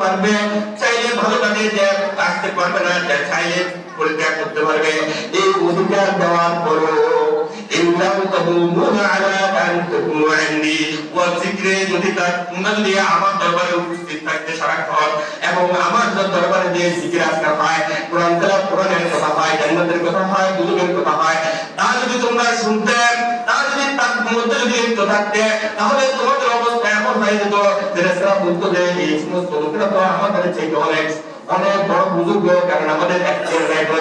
পারবে, চাইলে ভালো কাজে আসতে পারবে না চাইলে পরিত্যাগ করতে পারবে। এই অধিকার দেওয়ার পরও এবং আমার দরবারে কথা কথা কথা যদি তোমরা শুনতে তাহলে তোমাদের এমন হয়ে যেত ফেরেশতারা বলতো যে এই সমস্ত লোকেরা তো আমাদের চেয়ে অনেক বড় বুজুর্গ, কারণ আমাদের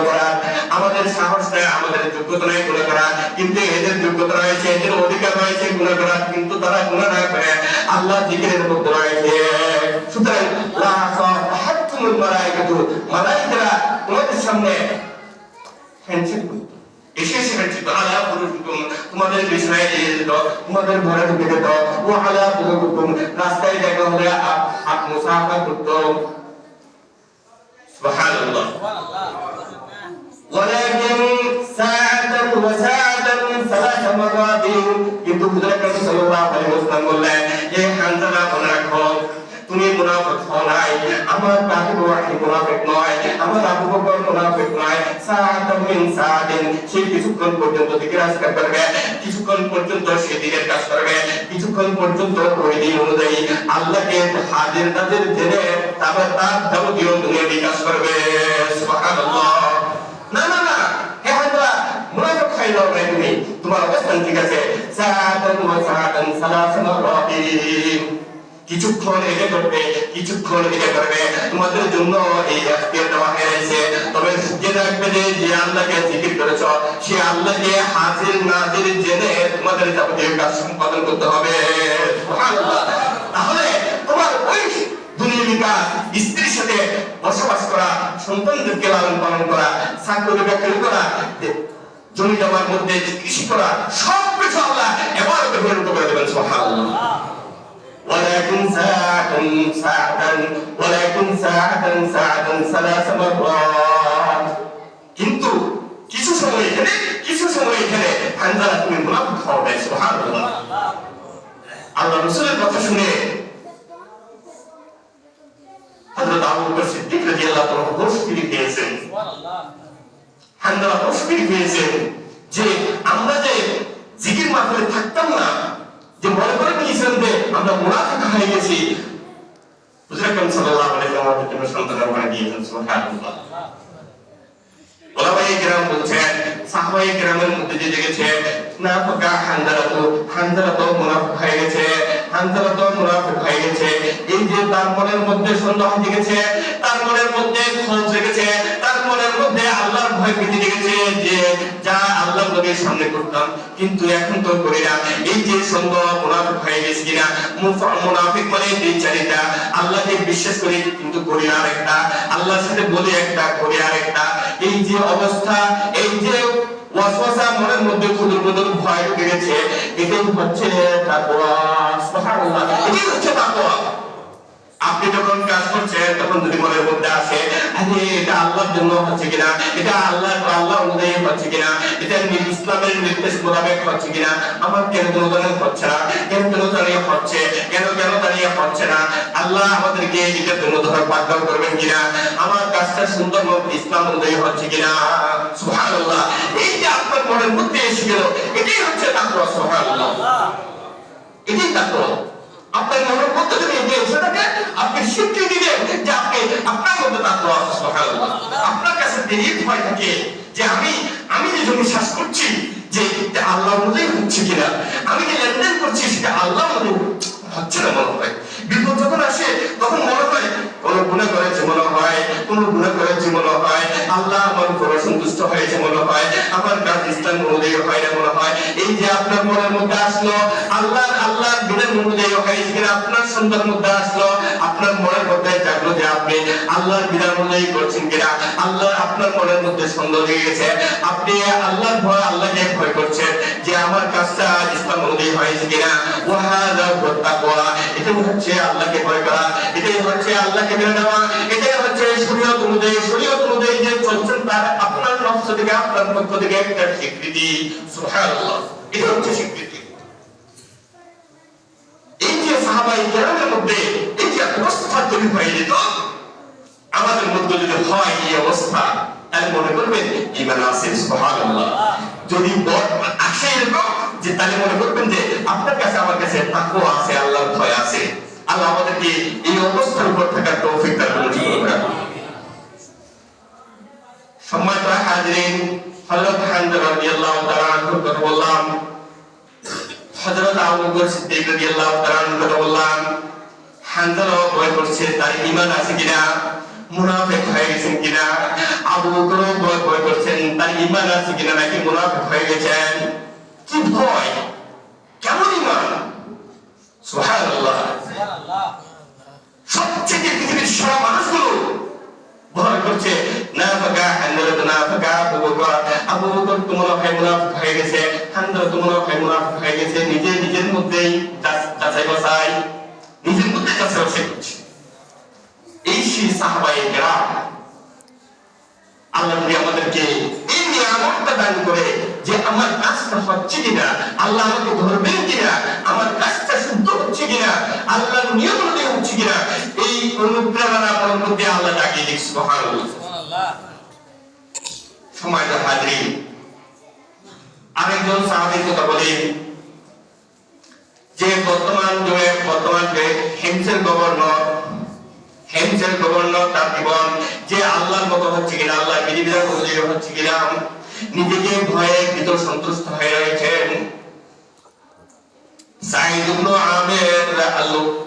করা, আমাদের সাহস নাই আমাদের যোগ্যতা নাই করা, কিন্তু এদের যোগ্যতা এদের অধিকার করা, কিন্তু তারা না করে আল্লাহ জিকিরের মধ্যে রয়েছে। সুতরাং, লা তোমাদের সামনে হ্যান্ডশেক করতো। এসে এসে হ্যান্ডশেক আলা পুরুষুকুম তোমাদের বিছানায় দিয়ে দিত তোমাদের ঘরে ঢুকে দিত ও আলা পুরুষুকুম রাস্তায় দেখা হলে হাত মুসাফা করতো سبحان الله ولكن ساعة وساعة ثلاث مرات কিন্তু হুজুর আকরাম সাল্লাল্লাহু আলাইহি ওয়াসাল্লাম বললেন এ হানজালা মনে রাখো তুমি মুনাফিক হও নাই, আমার কাকি ওয়াহি মুনাফিক নয়, আমার আবু বকর মুনাফিক নয়। সাআতাম মিন সাআতিন সে কিছুক্ষণ পর্যন্ত দিকের আজকার করবে, কিছুক্ষণ পর্যন্ত সে দিনের কাজ করবে, কিছুক্ষণ পর্যন্ত ওই দিন অনুযায়ী আল্লাহকে হাজির নাজির জেনে তারপর তার যাবতীয় দুনিয়াবি কাজ করবে। সুবহানাল্লাহ। না না না, হে হাজরা, মুনাফিক খাই দাও না তুমি। তোমার অবস্থান ঠিক আছে। সাআতান ওয়া সাআতান সালাসা মারাতিন কিছুক্ষণ এটা করবে, কিছুক্ষণ এটা করবে। তোমাদের জন্য এই এখতিয়ার দেওয়া হয়েছে। তবে জেনে রাখবে যে যে আল্লাহকে জিকির করেছ, সে আল্লাহকে হাজির নাজির জেনে তোমাদের যাবতীয় কাজ সম্পাদন করতে হবে। তাহলে তোমার ওই দুনিয়াবি কাজ স্ত্রীর সাথে বসবাস করা, সন্তানদেরকে লালন পালন করা, চাকরি করা জমি জমার মধ্যে কৃষি করা সব কিছু আল্লাহ এবার পরিণত করে দেবেন ولكن ساعة ساعة ولكن ساعة ساعة ثلاث مرات কিন্তু কিছু সময় এখানে কিছু সময় এখানে হানজালা তুমি মুনাফিক হবে সুবহানাল্লাহ আল্লাহ রাসূলের কথা শুনে হযরত আবু বকর সিদ্দিক রাদিয়াল্লাহু তাআলা হোশ ফিরে গিয়েছেন হানজালা হোশ ফিরে গিয়েছেন যে আমরা যে জিকির মাহফিলে থাকতাম না যে মনে করে যে আমরা মুনাফিক হয়ে গেছি। সাল্লাল্লাহু আলাইহি ওয়া বাড়ি দিয়েছেন সুবহানাল্লাহ। ওলামায়ে কেরাম বলছেন, সাহাবায়ে কেরামের মধ্যে যে জেগেছে, না ফাকা মুনাফিক হয়ে গেছে মুনাফিক হয়ে গেছে। এই যে তার মনের মধ্যে সন্দেহ জেগেছে, তার মনের মধ্যে খোঁজ জেগেছে, তার মনের মধ্যে আল্লাহর ভয় ভীতি জেগেছে যে যা আল্লাহ নবীর সামনে করতাম। কিন্তু এখন তো করি না। এই যে সন্দেহ মুনাফিক হয়ে গেছে কিনা? মুনাফিক মানে দুই আল্লাহকে বিশ্বাস করি কিন্তু করি আর একটা আল্লাহর সাথে বলি একটা, করি আর একটা এই যে অবস্থা, এই যে ওয়াসওয়াসা মনের মধ্যে খুদুর খুদুর ভয় ঢুকে এটাই হচ্ছে তাকওয়া। সুবহানাল্লাহ। এটাই হচ্ছে তাকওয়া। আপনি যখন কাজ করছেন, তখন যদি মনের মধ্যে আসে, আরে, এটা আল্লাহর জন্য হচ্ছে কিনা? এটা আল্লাহ আল্লাহ অনুযায়ী হচ্ছে কিনা? এটা ইসলামের নির্দেশ মোতাবেক হচ্ছে কিনা? আমার কেন কোনো ধরনের হচ্ছে না? কেন কেন দাঁড়িয়ে হচ্ছে? কেন কেন দাঁড়িয়ে হচ্ছে না? আল্লাহ আমাদেরকে এটার জন্য ধর বাধ্য করবেন কিনা? আমার কাজটা সুন্দর মতো ইসলাম অনুযায়ী হচ্ছে কিনা? সুবহানাল্লাহ। এই যে আপনার মনের মধ্যে এসে গেল, এটাই হচ্ছে তাকওয়া, সুবহানাল্লাহ। এটাই তাকওয়া। মধ্যে যদি এটি এসে আপনি স্বীকৃতি দেন যে আপনি আপনার মধ্যে তাকওয়া আছে, সুবহানাল্লাহ। আপনার কাছে দেরি ভয় থাকে, যে আমি আমি যে জমি শ্বাস করছি, যে আল্লাহ অনুযায়ী হচ্ছে কিনা, আমি যে লেনদেন করছি, সেটা আল্লাহ অনুযায়ী হচ্ছে না মনে হয়। বিপদ যখন আসে, তখন মনে হয়, কোন গুণে করেছে মনে হয়, কোন গুণে করেছে মনে হয়, আল্লাহ আমার উপর সন্তুষ্ট হয়েছে মনে হয়, আমার মধ্যে আসলো, আপনার মনের মধ্যে যে আপনি আল্লাহর করছেন কিনা? আল্লাহ আপনার মনের মধ্যে সন্দেহ লেগে গেছে। আপনি আল্লাহর ভয়, আল্লাহকে ভয় করছেন যে আমার কাজটা ইসলাম অনুযায়ী হয়েছে কিনা? হচ্ছে আল্লাহকে ভয় করা। এটাই হচ্ছে আল্লাহকে মেনে নেওয়া। এটাই হচ্ছে শরীয়ত অনুযায়ী শরীয়ত অনুযায়ী যে চলছেন তার আপনার নফস থেকে, আপনার পক্ষ থেকে একটা স্বীকৃতি। সুবহানাল্লাহ। এটা হচ্ছে স্বীকৃতি এই যে সাহাবাই কেরামের মধ্যে এই অবস্থা তৈরি হয়ে যেত, আমাদের মধ্যে যদি হয় এই অবস্থা, তাহলে মনে করবেন ইমান আছে, সুবহানাল্লাহ। যদি আসে এরকম, যে তাহলে মনে করবেন যে আপনার কাছে, আমার কাছে তাকওয়া আছে, আল্লাহর ভয় আছে। আল্লাহ আমাদেরকে এই অবস্থার উপর থাকার তৌফিক দান করুন সম্মানিত হাজিরিন, হযরত হামজা রাদিয়াল্লাহু তাআলা আনহুর কথা বললাম। হযরত আবু বকর সিদ্দিক রাদিয়াল্লাহু তাআলা কথা বললাম হামজারও ভয় করছে তার ঈমান আছে কিনা মুনাফিক হয়ে গেছেন কিনা আবু বকরও ভয় ভয় করছেন তার ঈমান আছে কিনা নাকি মুনাফিক হয়ে গেছেন? কি ভয়? কেমন ঈমান? সুবহানাল্লাহ। সবচেয়ে পৃথিবীর সব মানুষগুলো ভয় করছে। না ফাঁকা তো না ফাঁকা আবু বকর। আবু বকর তো মনে হয় মুনাফিক হয়ে গেছে। হান্দারা তো মনে হয় মুনাফিক হয়ে গেছে। নিজে নিজের মধ্যেই যাচ- যাচাই বাছাই, নিজের মধ্যে যাচাই বাছাই করছে। এই সেই সাহাবায়ে কেরাম, আল্লাহ যদি আমাদেরকে এই নিয়ামতটা দান করে যে আমার কাজটা হচ্ছে কিনা, আল্লাহ আমাকে ধরবেন কিনা, আমার কাজটা শুদ্ধ হচ্ছে কিনা, আল্লাহর নিয়ম অনুযায়ী হচ্ছে কিনা অনুপ্রেরণা আমার মধ্যে আল্লাহ ডাকিয়ে দিক সুবহানাল্লাহ। সময়টা হাজরি। আরেকজন সাহাবীর কথা বলি। যে বর্তমান যুগে বর্তমান যে হেমসের গভর্নর হেমসের গভর্নর তার জীবন যে আল্লাহর মতো হচ্ছে কিনা আল্লাহ বিধিবিধান অনুযায়ী হচ্ছে কিনা নিজেকে ভয়ে ভীত সন্তুষ্ট হয়ে রয়েছেন। সাইদ ইবনে আমির আল্লু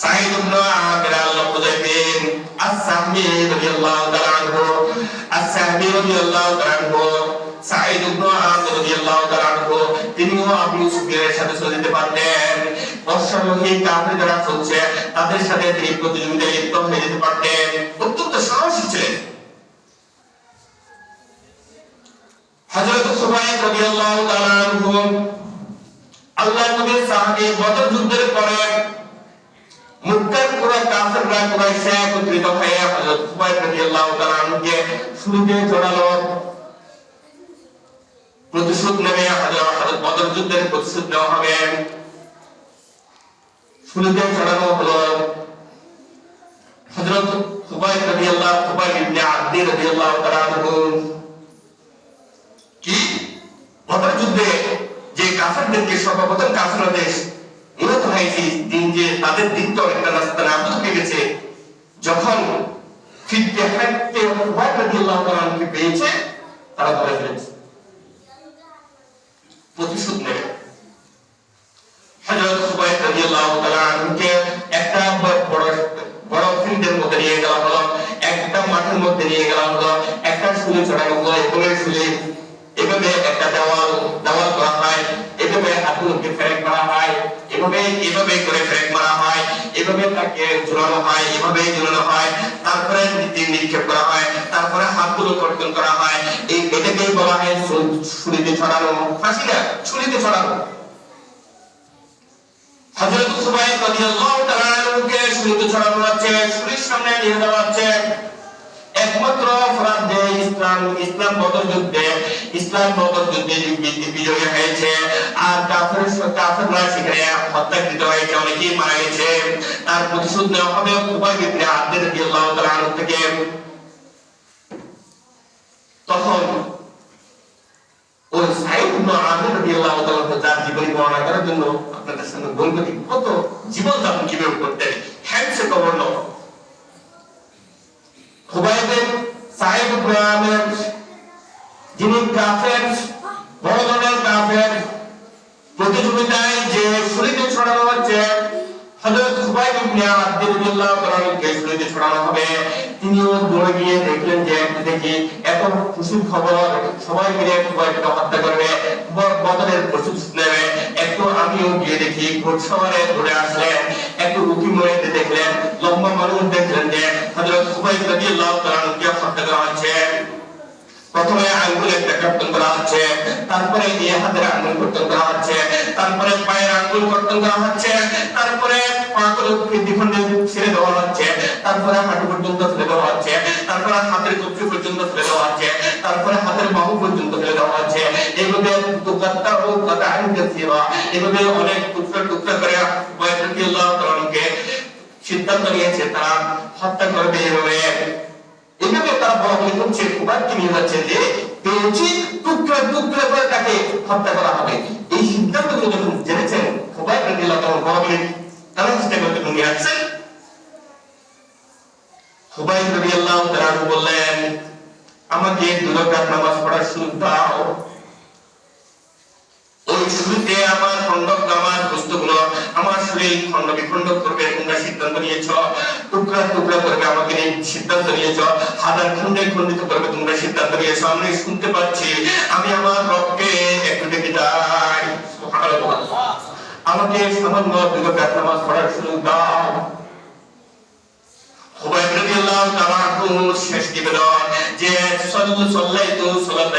সাইদ ইবনে আমির আল্লাহ বুঝাইতেন আস-সাহমি রাদিয়াল্লাহু তাআলা আনহু। আস-সাহমি রাদিয়াল্লাহু তাআলা আনহু। সাইদ ইবনে আমির রাদিয়াল্লাহু তাআলা আনহু। তিনিও আবু সুফিয়ানের সাথে চলে যেতে পারতেন। অশ্বারোহী কাফের চলছে, তাদের সাথে তিনি প্রতিযোগিতায় লিপ্ত হয়ে যেতে পারতেন। অত্যন্ত সাহসী ছিলেন। হযরত সুবাইর রাদিয়াল্লাহু তাআলা আনহু। আল্লাহর নবীর সাহাবী বদর যুদ্ধের কাফেররা কুরাইশে একত্রিত হয়ে হযরত সুবাইর রাদিয়াল্লাহু তাআলা আনহুকে শুরুতে জড়ালো। প্রতিশোধ নেবে হযরত বদর যুদ্ধের প্রতিশোধ নেওয়া হবে। শুরুতে জড়ানো হলো হযরত সুবাইর রাদিয়াল্লাহু সুবাইর ইবনে আব্দি রাদিয়াল্লাহু তাআলা কি? বদর যুদ্ধে যে কাফেরদেরকে সর্বপ্রথম কাফেররা দেশ নিহত হয়েছে তাদের দিন তো একটা রাস্তা না হয়ে গেছে। যখন পেয়েছে, তারা ধরে ফেলেছে। প্রতিশোধ নেবে মাঠের একটা হলো এভাবে একটা করা হয়, এভাবে মারা হয়, এভাবে এভাবে করে ফেরেক এভাবে তাকে ঝুলানো হয় এইভাবে ঝুলানো হয়। তারপরে নীতি নিক্ষেপ করা হয়, তারপরে হাতগুলো কর্তন করা হয়। এই এটাকেই বলা হয় ছুরিতে ছড়ানো ফাঁসি না ছুরিতে ছড়ানো। হযরত সুবাইদ রাদিয়াল্লাহু তাআলা কে ছুরিতে ছড়ানো হচ্ছে, ছুরির সামনে নিয়ে যাওয়া হচ্ছে। একমাত্র অপরাধ যে ইসলাম ইসলাম বদর যুদ্ধে, ইসলাম বদর যুদ্ধে বিজয়ী হয়েছে। আর কাফের কাফেররা সেখানে হত্যাকৃত হয়েছে, অনেকেই মারা গেছে। তার প্রতিশোধ নেওয়া হবে খুবাইব ইবনে আব্দ রাদিয়াল্লাহু তাআলা থেকে। তখন ওই সাইদ ইবনে আমির রাদিয়াল্লাহু তাআলা যার জীবনী বর্ণনা করার জন্য আপনাদের সামনে বলব কত জীবন যাপন কীভাবে করতেন হ্যান্ডসে গভর্নর খুবাইবের সাহেব গ্রামের যিনি কাফের, বড় ধরনের কাফের, প্রতিযোগিতায় যে শরীরে ছড়ানো হচ্ছে তিনিও দৌড়ে গিয়ে দেখলেন যে খবর, সবাই মিলে খুবাইবকে হত্যা নেবে, একটু আমিও গিয়ে দেখি ঘোড়সওয়ারে ঘুরে আসলেন, একটু দেখলেন এভাবে দুকাত্তা ও কাদা আইনকে এভাবে অনেক টুকরা টুকরা করে বাইতুল্লাহ আল্লাহ তাআলাকে সিদ্ধান্ত নিয়েছে, তারা হত্যা করবে এভাবে। এভাবে তারা বলি করছে কুবারকে নিয়ে যাচ্ছে যে পেয়েছি টুকরা টুকরা করে তাকে হত্যা করা হবে। এই সিদ্ধান্তগুলো যখন জেনেছেন কুবার রাদিয়াল্লাহু তাআলা বলা বলি তারা চেষ্টা করতে নিয়ে আসছেন, খুবাইব রাদিয়াল্লাহু তাআলা বললেন, আমাকে দুই রাকাত নামাজ পড়ার সুযোগ দাও। ওই শুরুতে আমার খণ্ডক আমার বস্তুগুলো, আমার শরীর খণ্ড বিখণ্ড করবে, তোমরা সিদ্ধান্ত নিয়েছ। টুকরা টুকরা করবে, আমাকে সিদ্ধান্ত নিয়েছ। হাজার খণ্ডে খণ্ডিত করবে, তোমরা সিদ্ধান্ত নিয়েছ। আমি শুনতে পাচ্ছি, আমি আমার রবকে একটু ডেকে যাই। আমাকে সামান্য দুটো নামাজ পড়ার সুযোগ দাও। খুবাইব রাদিয়াল্লাহু তাআলা শেষ নিবেদন, যে সাল্লু সাল্লাইতু সালাতাই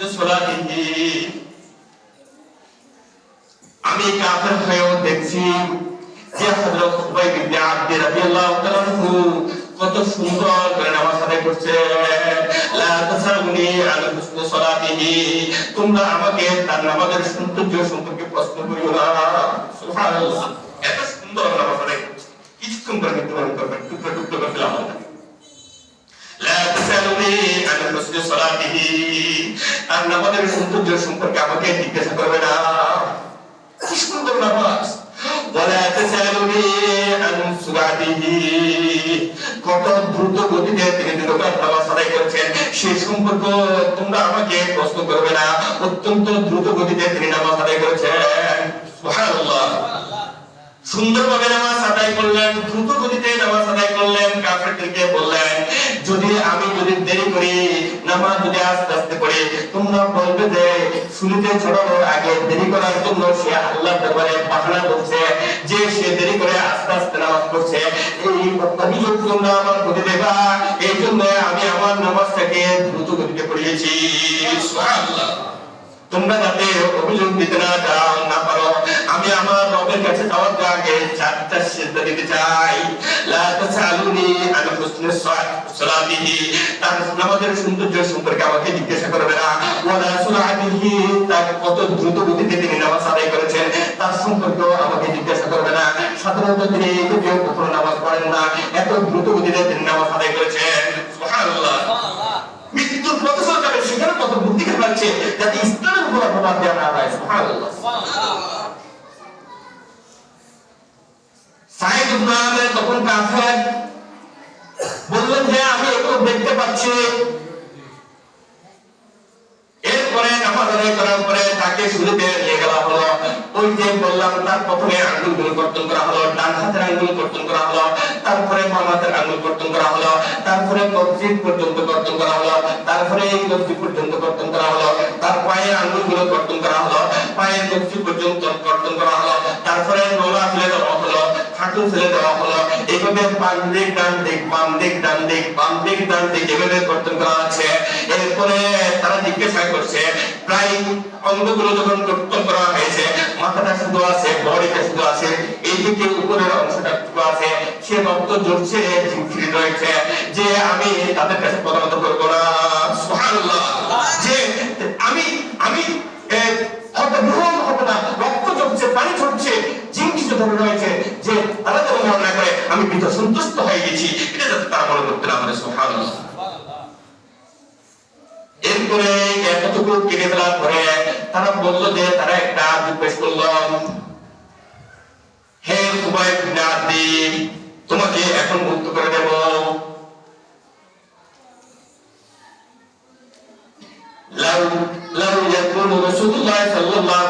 হুসনি সালাতিহি আমি কাফের হয়েও দেখছি যে হযরত খুবাইব ইবনে আব্দ রাদিয়াল্লাহু তাআলা কত সুন্দর করে নামাজ আদায় করছে। লা তাসাউনি আন হুসনি সালাতিহি, তোমরা আমাকে তার নামাজের সৌন্দর্য সম্পর্কে প্রশ্ন করিও না। সুবহানাল্লাহ। এত সুন্দর নামাজ আদায় করছে। কিছুক্ষণ পর কিন্তু মনে করবেন টুকরো টুকরো করে ফেলা কত দ্রুত গতিতে তিনি করছেন সেই সম্পর্ক তোমরা আমাকে প্রশ্ন করবে না। অত্যন্ত দ্রুত গতিতে তিনি নামাজ আদায় করেছেন। সুবহানাল্লাহ। সুন্দরভাবে নামাজ আদায় করলেন, দ্রুত গতিতে নামাজ আদায় করলেন, কাফেরদেরকে বললেন যদি আমি যদি দেরি করি, নামাজ যদি আস্তে আস্তে করি তোমরা বলবে যে শুনিতে ছড়ানোর আগে দেরি করার জন্য সে আল্লাহ দরবারে বাহানা করছে, যে সে দেরি করে আস্তে আস্তে নামাজ পড়ছে। এই অভিযোগ তোমরা আমার প্রতি দেবা, এই জন্য আমি আমার নামাজটাকে দ্রুত গতিতে পড়িয়েছি। সুবহানাল্লাহ। তোমরা যাতে অভিযোগ দিতে না চাও, না পারো। আমি আমার রবের কাছে যাওয়ার আগে চারটা সিদ্ধা দিতে চাই। তার সৌন্দর্য সম্পর্কে আমাকে জিজ্ঞাসা করবে না। তার কত দ্রুত গতিতে তিনি নামাজ আদায় করেছেন, তার সম্পর্কেও আমাকে জিজ্ঞাসা করবে না। সাধারণত তিনি কখনো নামাজ পড়েন না। এত দ্রুত গতিতে তিনি নামাজ আদায় করেছেন সুবহানাল্লাহ মৃত্যুর প্রতিশোধ যাবে সেখানে কত বুদ্ধি খাটাচ্ছে যাতে ইসলামের উপর অপবাদ দেওয়া না হয় সাইদ ইবনে আমির তখন কাফের বললেন যে আমি এগুলো দেখতে পাচ্ছি এরপরে নামাজ পরে তাকে শুরুতে নিয়ে গেলা হলো। ওই যে বললাম, তার প্রথমে আঙ্গুলগুলো কর্তন করা হলো, ডান হাতের আঙ্গুল কর্তন করা হলো, তারপরে বাম হাতের আঙ্গুল কর্তন করা হলো, তারপরে কবজি পর্যন্ত কর্তন করা হলো, তারপরে এই কবজি পর্যন্ত কর্তন করা হলো, তার পায়ের আঙ্গুলগুলো কর্তন করা হলো, পায়ের কবজি পর্যন্ত কর্তন করা হলো, তারপরে নোলা ফেলে দেওয়া হলো হাঁটু ফেলে দেওয়া হলো। এইভাবে বাম দিক ডান দিক বাম দিক ডান দিক বাম দিক ডান দিক এভাবে কর্তন করা আছে এরপরে তারা জিজ্ঞাসা করছে প্রায় অঙ্গগুলো যখন কর্তন করা হয়েছে মাথাটা শুধু আছে বডিটা শুধু আছে এইদিকে উপরের অংশটা শুধু আছে সে রক্ত জড়ছে ঝিমফিরি রয়েছে যে আমি তাদের কাছে পরামর্শ করব না। সুবহানাল্লাহ। যে আমি আমি এ, ধরে রয়েছে যে তারা যেন মনে করে আমি বিধ সন্তুষ্ট হয়ে গেছি, এটা যাতে তারা মনে করতে না পারে সোহান এরপরে এতটুকু কেটে ফেলার পরে তারা বলল যে তারা একটা রিকোয়েস্ট করল, হে খুবাই বিনাদি তোমাকে এখন মুক্ত করে দেব। লাউ লাউ ইয়াকুনু রাসূলুল্লাহ সাল্লাল্লাহু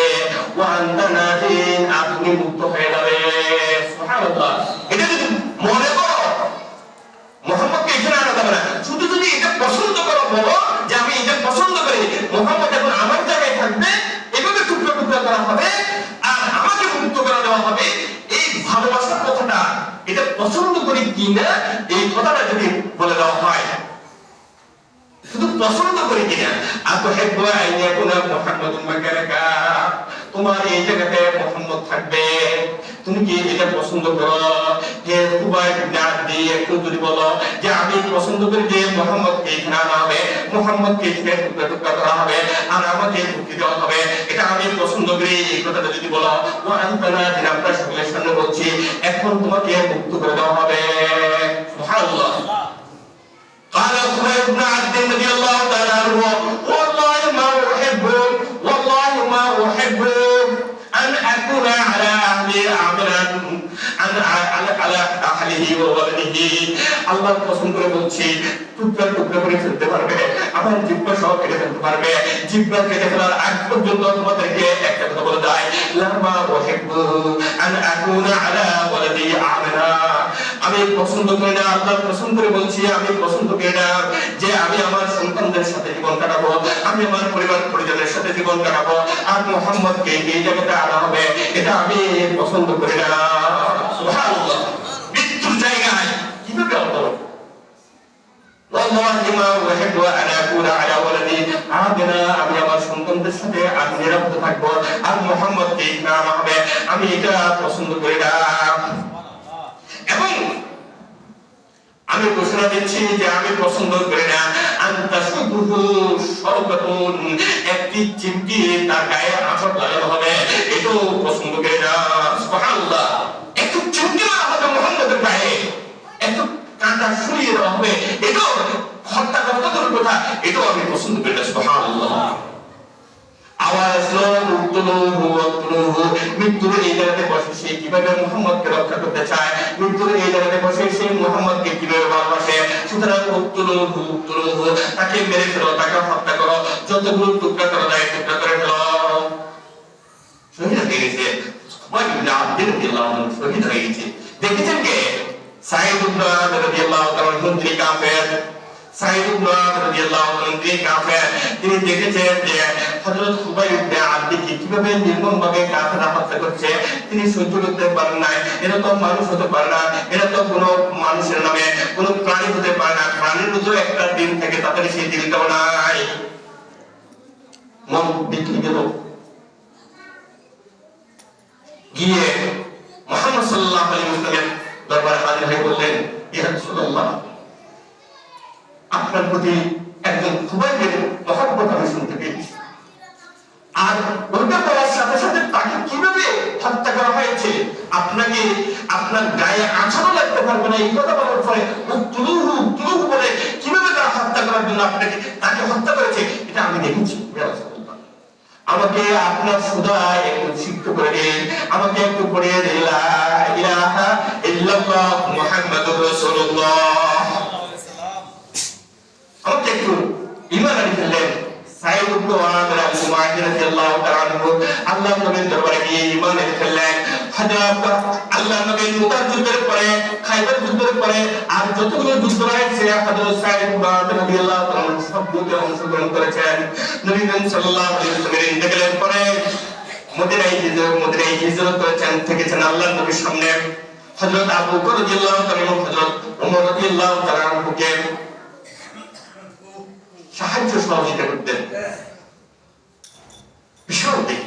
পছন্দ করি কিনা এই কথাটা যদি বলে দেওয়া হয়। শুধু পছন্দ করি কিনা? আতুহিব্বু আন ইয়াকুনা মুহাম্মাদুন মাকানাকা তোমার এই জায়গাতে মোহাম্মদ থাকবে। তুমি কি এটা পছন্দ করো? হে কুবাই ইবনে আব্দি একটু যদি বলো যে আমি পছন্দ করি যে মোহাম্মদকে এখানে আনা হবে মোহাম্মদকে এখানে টুকরা টুকরা করা হবে আর আমাকে মুক্তি দেওয়া হবে এটা আমি পছন্দ করি এই কথাটা যদি বলো ও আনতানা দিন আমরা সকলের সামনে বলছি এখন তোমাকে মুক্ত করে দেওয়া হবে সুবহানাল্লাহ قال خبيب بن عبد رضي الله تعالى عنه والله ما احب والله ما احب ان اكون على اهلي عاملا عن আল্লাহ করে বলছি, টুকরা টুকরা করে ফেলতে পারবে, আমার জিব্বা সহ কেটে ফেলতে পারবে। জিব্বা কেটে ফেলার আগ পর্যন্ত তোমাদেরকে একটা কথা বলে ওয়াহিবু আন আকুনা আলা ওয়ালাদি আমরা আমি পছন্দ করি না, আল্লাহ পছন্দ করে বলছি, আমি পছন্দ করি না যে আমি আমার সন্তানদের সাথে জীবন কাটাবো, আমি আমার পরিবার পরিজনের সাথে জীবন কাটাবো, আর মোহাম্মদকে এই জায়গাটা আনা হবে, এটা আমি পছন্দ করি না। সুবহানাল্লাহ। والله ما أحب أن أكون على ولدي عادنا আমি আমার সন্তানদের সাথে আমি নিরাপদ থাকবো আর মোহাম্মদকে নাম হবে আমি এটা পছন্দ করি না এবং আমি ঘোষণা দিচ্ছি যে আমি পছন্দ করি না আন্তা শুধু সরকাতুন একটি চিমটি তার গায়ে আঁচড় লাগানো হবে এটাও পছন্দ করি না সুবহানাল্লাহ একটু চিমটি মারা হবে মোহাম্মদের গায়ে একটু কাঁটা শুনিয়ে দেওয়া হবে। এটাও হত্যা দূরের কথা? এটাও আমি পছন্দ করি না, সুবহানাল্লাহ। আওয়াজ তাকে মেরে ফেলো করো। যতগুলো টুকরা করা করে হয়ে গেছে। শহীদ হয়ে গেছে। দেখেছেন কে? তিনি সহ্য করতে পারেন না এরা তো মানুষ হতে পারে না এরা তো কোনো মানুষের নামে কোনো প্রাণী হতে পারে না প্রাণীর মতো একটা দিন থাকে তাদের সেই দিনটাও নাই মন বিক্রি গেল গিয়ে মোহাম্মদ সাল্লাল্লাহু আলাইহি দরবারে হাজির হয়ে বললেন আপনার প্রতি একজন আমি শুনতে পেয়েছি আর ওইটা বলার সাথে সাথে তাকে কীভাবে হত্যা করা হয়েছে, আপনাকে আপনার গায়ে আছাড়ও লাগতে পারবে না, এই কথা বলার পরে বলে কীভাবে তারা হত্যা করার জন্য আপনাকে, তাকে হত্যা করেছে, এটা আমি দেখেছি। আমাকে আপনার সুদা একটু সিদ্ধ করে দিন। আমাকে একটু পড়িয়ে দিন ইলাহা ইল্লাল্লাহ মুহাম্মাদুর রাসূলুল্লাহ। আমাকে একটু ঈমান আনি ফেললেন। ইবনে তাআলা আল্লাহ নবীর দরবারে গিয়ে ঈমান আনি ফেললেন। হযরত আল্লাহ নবীর মুতার যুদ্ধের পরে, খাইবার যুদ্ধের পরে আর যতগুলো যুদ্ধ হয়েছে হযরত সাইদ ওয়াহাব রাদিয়াল্লাহু তাআলা আনহু সব যুদ্ধে অংশগ্রহণ করেছেন। নবী করিম সাল্লাল্লাহু আলাইহি ওয়াসাল্লামের ইন্তেকালের পরে মদিনায় হিজরত মদিনায় হিজরত করেছেন, থেকেছেন আল্লাহর নবীর সামনে। হযরত আবু বকর রাদিয়াল্লাহু তাআলা সাহায্য সহযোগিতা করতেন। বিশাল দিক